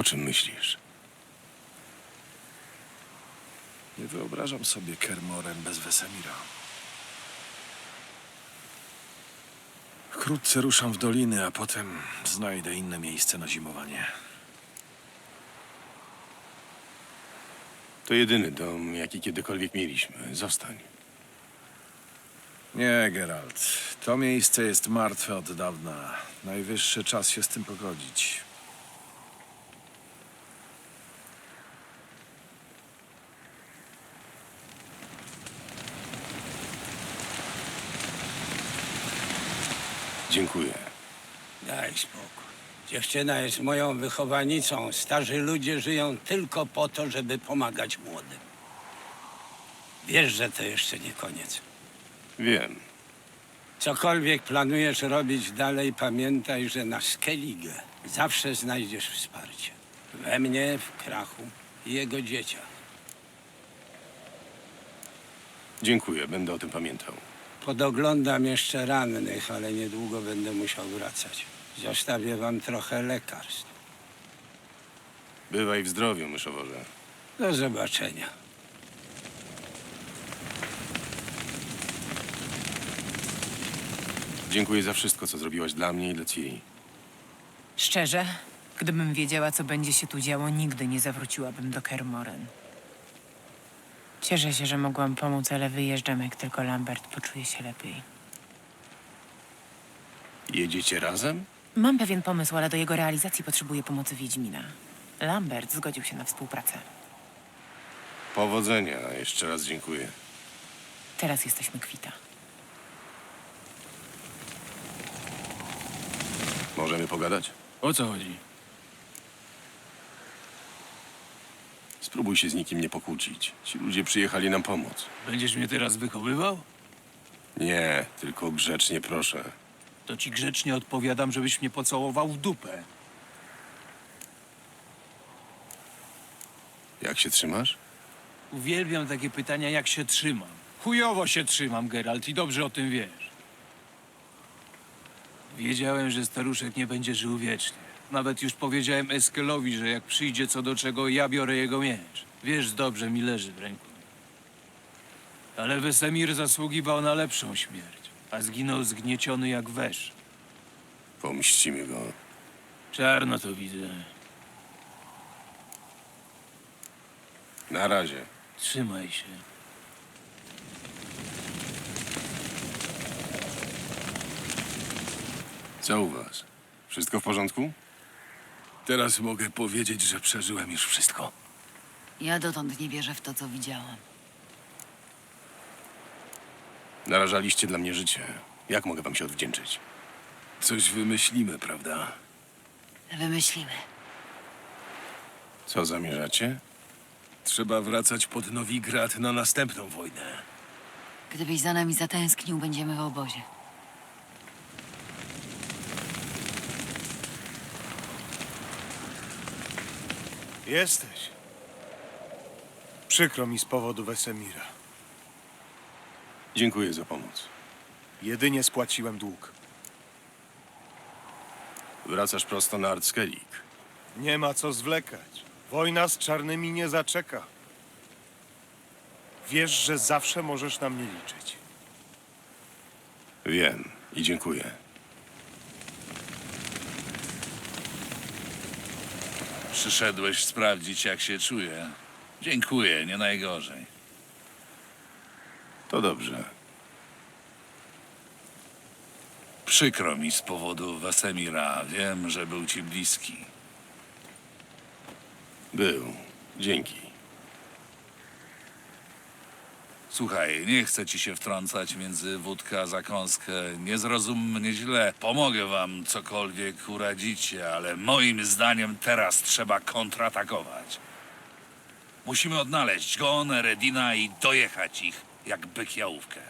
O czym myślisz? Nie wyobrażam sobie Kermoren bez Wesemira. Wkrótce ruszam w doliny, a potem znajdę inne miejsce na zimowanie. To jedyny dom, jaki kiedykolwiek mieliśmy. Zostań. Nie, Geralt. To miejsce jest martwe od dawna. Najwyższy czas się z tym pogodzić. Dziękuję. Daj spokój. Dziewczyna jest moją wychowanicą. Starzy ludzie żyją tylko po to, żeby pomagać młodym. Wiesz, że to jeszcze nie koniec. Wiem. Cokolwiek planujesz robić dalej, pamiętaj, że na Skellige zawsze znajdziesz wsparcie. We mnie, w Krachu i jego dzieciach. Dziękuję, będę o tym pamiętał. Podoglądam jeszcze rannych, ale niedługo będę musiał wracać. Zostawię wam trochę lekarstw. Bywaj w zdrowiu, myszoworze. Do zobaczenia. Dziękuję za wszystko, co zrobiłaś dla mnie i dla Ciri. Szczerze, gdybym wiedziała, co będzie się tu działo, nigdy nie zawróciłabym do Kermoren. Cieszę się, że mogłam pomóc, ale wyjeżdżam, jak tylko Lambert poczuje się lepiej. Jedziecie razem? Mam pewien pomysł, ale do jego realizacji potrzebuję pomocy Wiedźmina. Lambert zgodził się na współpracę. Powodzenia. Jeszcze raz dziękuję. Teraz jesteśmy kwita. Możemy pogadać? O co chodzi? Spróbuj się z nikim nie pokłócić. Ci ludzie przyjechali nam pomóc. Będziesz mnie teraz wychowywał? Nie, tylko grzecznie proszę. To ci grzecznie odpowiadam, żebyś mnie pocałował w dupę. Jak się trzymasz? Uwielbiam takie pytania, jak się trzymam. Chujowo się trzymam, Geralt, i dobrze o tym wiesz. Wiedziałem, że staruszek nie będzie żył wiecznie. Nawet już powiedziałem Eskelowi, że jak przyjdzie co do czego, ja biorę jego miecz. Wiesz, dobrze mi leży w ręku. Ale Wesemir zasługiwał na lepszą śmierć, a zginął zgnieciony jak wesz. Pomścimy go. Czarno to widzę. Na razie. Trzymaj się. Co u was? Wszystko w porządku? Teraz mogę powiedzieć, że przeżyłem już wszystko. Ja dotąd nie wierzę w to, co widziałam. Narażaliście dla mnie życie. Jak mogę wam się odwdzięczyć? Coś wymyślimy, prawda? Wymyślimy. Co zamierzacie? Trzeba wracać pod Nowigrad na następną wojnę. Gdybyś za nami zatęsknił, będziemy w obozie. Jesteś. Przykro mi z powodu Wesemira. Dziękuję za pomoc. Jedynie spłaciłem dług. Wracasz prosto na Artskelik. Nie ma co zwlekać. Wojna z czarnymi nie zaczeka. Wiesz, że zawsze możesz na mnie liczyć. Wiem i dziękuję. Przyszedłeś sprawdzić, jak się czuję. Dziękuję, nie najgorzej. To dobrze. Przykro mi z powodu Wesemira. Wiem, że był ci bliski. Był. Dzięki. Słuchaj, nie chcę ci się wtrącać między wódkę a zakąskę. Nie zrozum mnie źle. Pomogę wam, cokolwiek uradzicie, ale moim zdaniem teraz trzeba kontratakować. Musimy odnaleźć Gon, Redina i dojechać ich, jak byk jałówkę.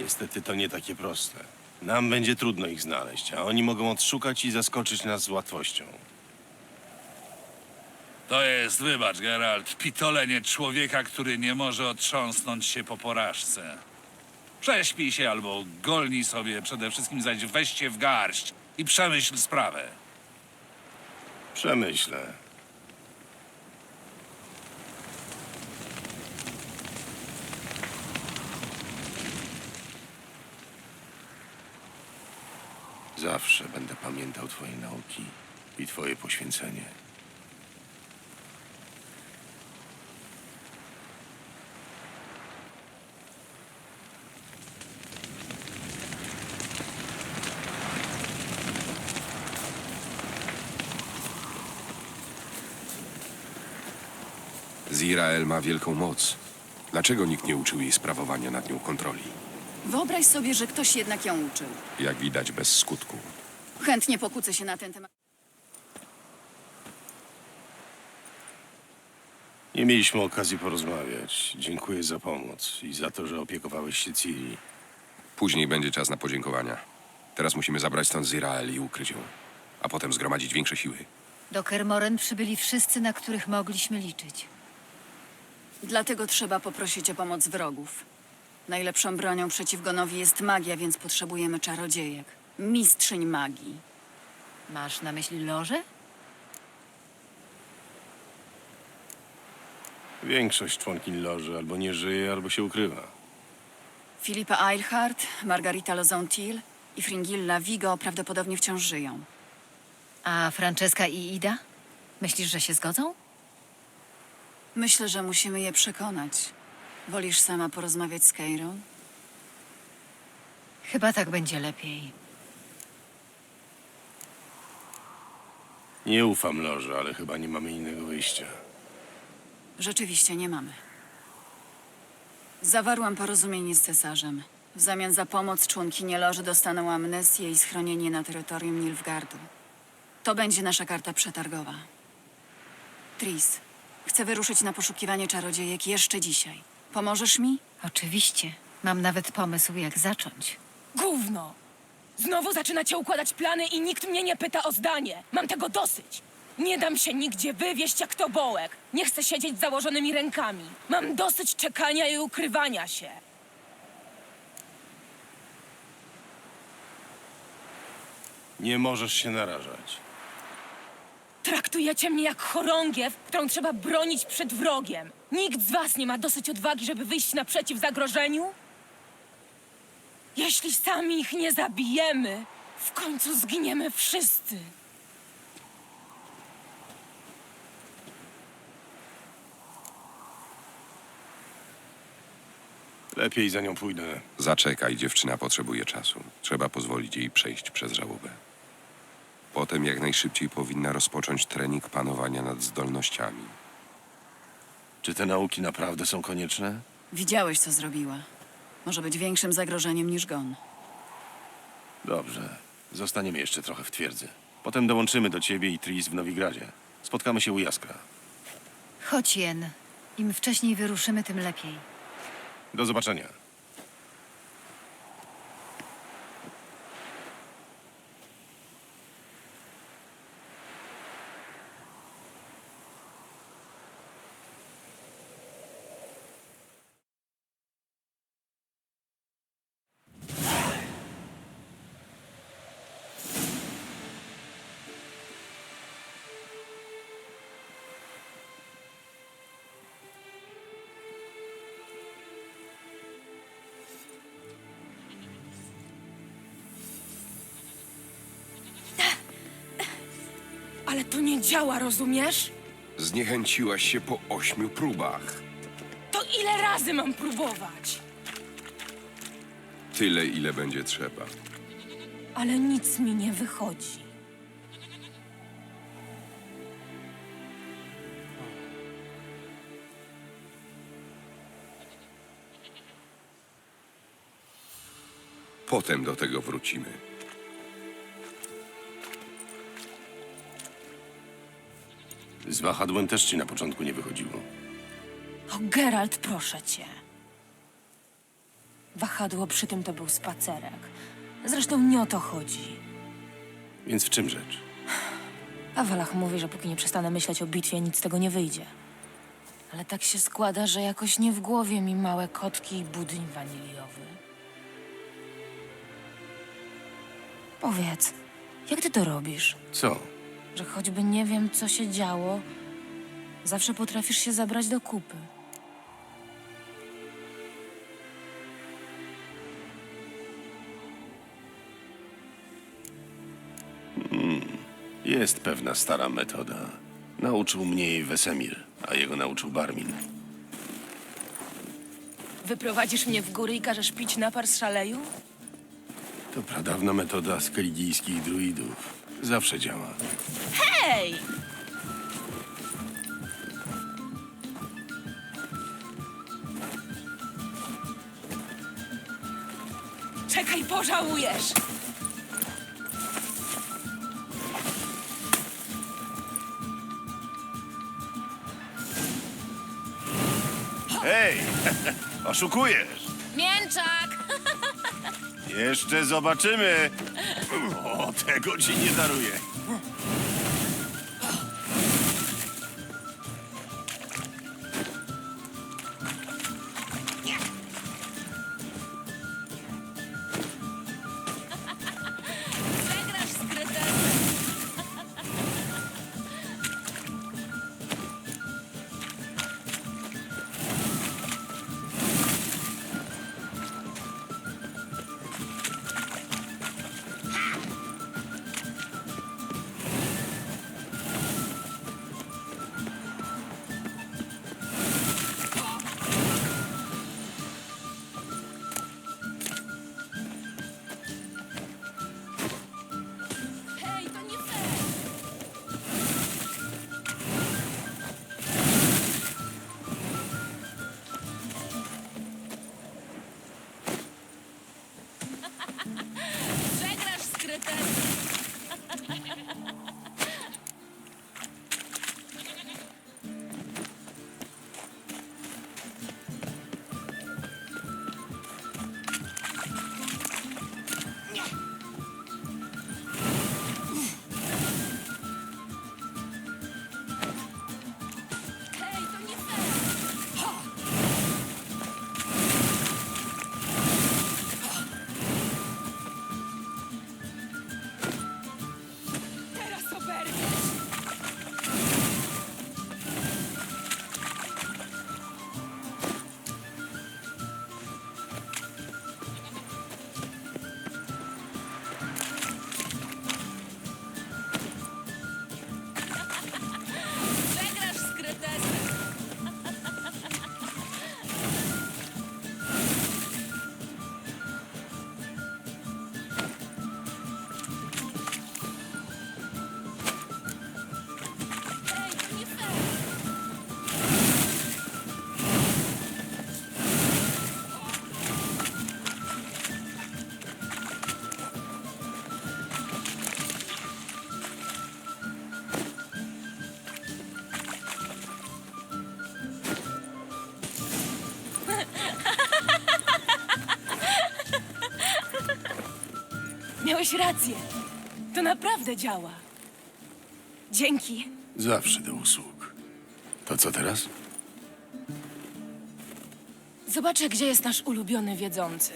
Niestety to nie takie proste. Nam będzie trudno ich znaleźć, a oni mogą odszukać i zaskoczyć nas z łatwością. To jest, wybacz, Geralt, pitolenie człowieka, który nie może otrząsnąć się po porażce. Prześpij się albo golnij sobie, przede wszystkim zaś weźcie w garść. i przemyśl sprawę. Przemyślę. Zawsze będę pamiętał Twoje nauki i Twoje poświęcenie. Zirael ma wielką moc. Dlaczego nikt nie uczył jej sprawowania nad nią kontroli? Wyobraź sobie, że ktoś jednak ją uczył. Jak widać, bez skutku. Chętnie pokłócę się na ten temat. Nie mieliśmy okazji porozmawiać. Dziękuję za pomoc i za to, że opiekowałeś się Ciri. Później będzie czas na podziękowania. Teraz musimy zabrać stąd Zirael i ukryć ją. A potem zgromadzić większe siły. Do Kermoren przybyli wszyscy, na których mogliśmy liczyć. Dlatego trzeba poprosić o pomoc wrogów. Najlepszą bronią przeciw Gonowi jest magia, więc potrzebujemy czarodziejek. Mistrzyń magii. Masz na myśli loże? Większość członkiń loży albo nie żyje, albo się ukrywa. Filipa Eilhart, Margarita Lozontil i Fringilla Vigo prawdopodobnie wciąż żyją. A Franceska i Ida? Myślisz, że się zgodzą? Myślę, że musimy je przekonać. Wolisz sama porozmawiać z Keirą? Chyba tak będzie lepiej. Nie ufam loży, ale chyba nie mamy innego wyjścia. Rzeczywiście nie mamy. Zawarłam porozumienie z cesarzem. W zamian za pomoc członkinie loży dostaną amnesję i schronienie na terytorium Nilfgardu. To będzie nasza karta przetargowa. Tris, chcę wyruszyć na poszukiwanie czarodziejek jeszcze dzisiaj. Pomożesz mi? Oczywiście. Mam nawet pomysł, jak zacząć. Gówno! Znowu zaczynacie układać plany i nikt mnie nie pyta o zdanie. Mam tego dosyć. Nie dam się nigdzie wywieźć jak to bołek. Nie chcę siedzieć z założonymi rękami. Mam dosyć czekania i ukrywania się. Nie możesz się narażać. Traktujecie mnie jak chorągiew, którą trzeba bronić przed wrogiem. Nikt z was nie ma dosyć odwagi, żeby wyjść naprzeciw zagrożeniu? Jeśli sami ich nie zabijemy, w końcu zginiemy wszyscy. Lepiej za nią pójdę. Zaczekaj, dziewczyna potrzebuje czasu. Trzeba pozwolić jej przejść przez żałobę. Potem jak najszybciej powinna rozpocząć trening panowania nad zdolnościami. Czy te nauki naprawdę są konieczne? Widziałeś, co zrobiła. Może być większym zagrożeniem niż Gon. Dobrze. Zostaniemy jeszcze trochę w twierdzy. Potem dołączymy do ciebie i Tris w Nowigradzie. Spotkamy się u Jaskra. Chodź, Jen. Im wcześniej wyruszymy, tym lepiej. Do zobaczenia. Działa, rozumiesz? Zniechęciłaś się po ośmiu próbach. To ile razy mam próbować? Tyle, ile będzie trzeba. Ale nic mi nie wychodzi. Potem do tego wrócimy. Z wahadłem też ci na początku nie wychodziło. O, Geralt, proszę cię. Wahadło przy tym to był spacerek. Zresztą nie o to chodzi. Więc w czym rzecz? A Walach mówi, że póki nie przestanę myśleć o bitwie, nic z tego nie wyjdzie. Ale tak się składa, że jakoś nie w głowie mi małe kotki i budyń waniliowy. Powiedz, Jak ty to robisz? Co? Że choćby nie wiem, co się działo, zawsze potrafisz się zabrać do kupy. Jest pewna stara metoda. Nauczył mnie jej Wesemir, a jego nauczył Barmin. Wyprowadzisz mnie w góry i każesz pić napar z szaleju? To pradawna metoda skeligijskich druidów. Zawsze działa. Hej! Czekaj, pożałujesz! Hej! Oszukujesz! Jeszcze zobaczymy! O, tego ci nie daruję. Miałeś rację. To naprawdę działa. Dzięki. Zawsze do usług. To co teraz? Zobaczę, gdzie jest nasz ulubiony wiedzący.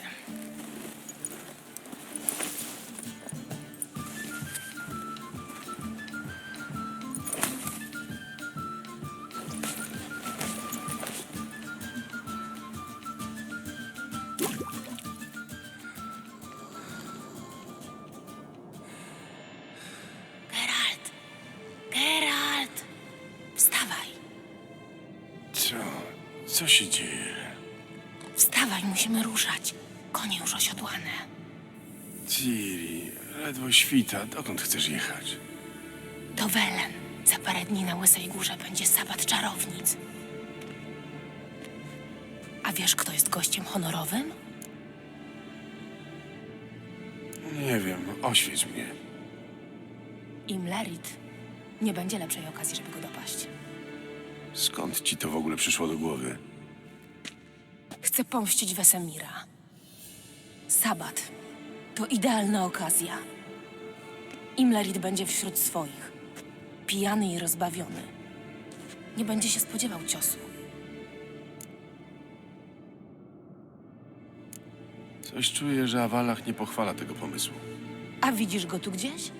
Co się dzieje? Wstawaj, musimy ruszać. Konie już osiodłane. Ciri, ledwo świta. Dokąd chcesz jechać? To Welen. Za parę dni na Łysej Górze będzie sabat czarownic. A wiesz, kto jest gościem honorowym? Nie wiem, oświeć mnie. Imlerit. Nie będzie lepszej okazji, żeby go dopaść. Skąd ci to w ogóle przyszło do głowy? Chcę pomścić Wesemira. Sabat. To idealna okazja. Imlerit będzie wśród swoich. Pijany i rozbawiony. Nie będzie się spodziewał ciosu. Coś czuję, że Awalach nie pochwala tego pomysłu. A widzisz go tu gdzieś?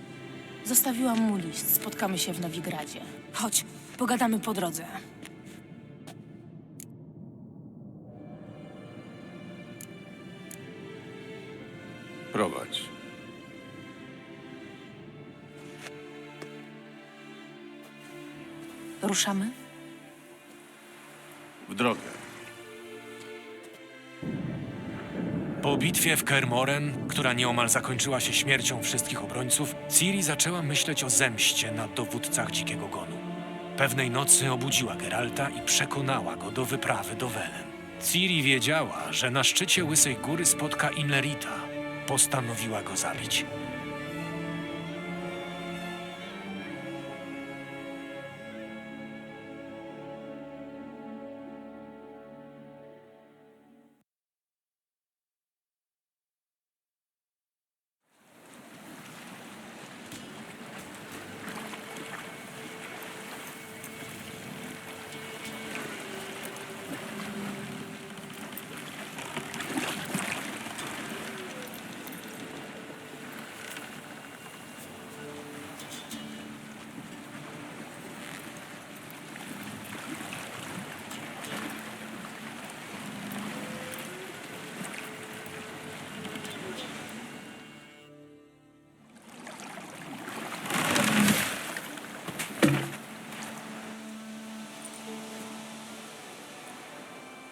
Zostawiłam mu list. Spotkamy się w Nowigradzie. Chodź, pogadamy po drodze. Prowadź. Ruszamy? W drogę. Po bitwie w Kermoren, która nieomal zakończyła się śmiercią wszystkich obrońców, Ciri zaczęła myśleć o zemście na dowódcach Dzikiego Gonu. Pewnej nocy obudziła Geralta i przekonała go do wyprawy do Welen. Ciri wiedziała, że na szczycie Łysej Góry spotka Inlerita. Postanowiła go zabić.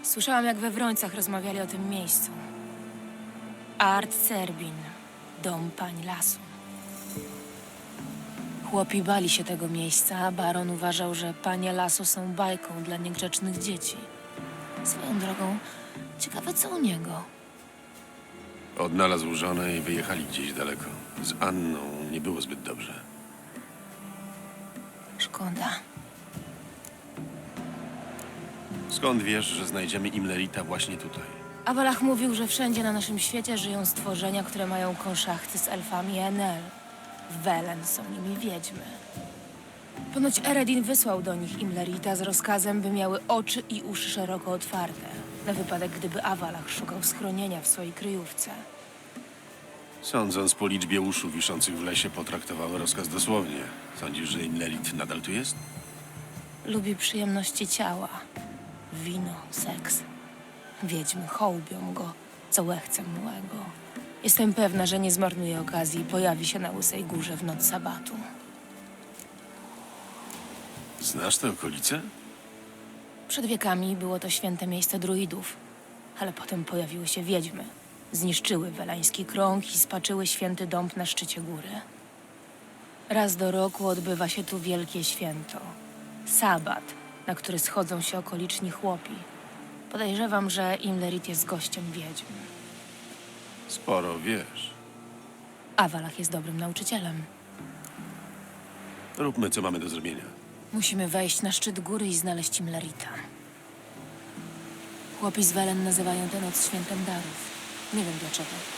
Słyszałam, jak we Wrońcach rozmawiali o tym miejscu. Art Serbin, dom pań lasu. Chłopi bali się tego miejsca, a baron uważał, że panie lasu są bajką dla niegrzecznych dzieci. Swoją drogą, ciekawe co u niego. Odnalazł żonę i wyjechali gdzieś daleko. Z Anną nie było zbyt dobrze. Szkoda. Skąd wiesz, że znajdziemy Imlerita właśnie tutaj? Awalach mówił, że wszędzie na naszym świecie żyją stworzenia, które mają konszachty z elfami Enel. W Welen są nimi wiedźmy. Ponoć Eredin wysłał do nich Imlerita z rozkazem, by miały oczy i uszy szeroko otwarte, na wypadek gdyby Awalach szukał schronienia w swojej kryjówce. Sądząc po liczbie uszu wiszących w lesie, potraktowały rozkaz dosłownie. Sądzisz, że Imlerit nadal tu jest? Lubi przyjemności ciała. Wino, seks. Wiedźmy hołbią go, co łechce młego. Jestem pewna, że nie zmarnuje okazji i pojawi się na Łysej Górze w noc sabatu. Znasz te okolice? Przed wiekami było to święte miejsce druidów, ale potem pojawiły się wiedźmy. Zniszczyły welański krąg i spaczyły święty dąb na szczycie góry. Raz do roku odbywa się tu wielkie święto. Sabat, na który schodzą się okoliczni chłopi. Podejrzewam, że Imlerit jest gościem wiedźm. Sporo wiesz. Awalach jest dobrym nauczycielem. Róbmy, co mamy do zrobienia. Musimy wejść na szczyt góry i znaleźć Imlerita. Chłopi z Welen nazywają tę noc świętem darów. Nie wiem dlaczego.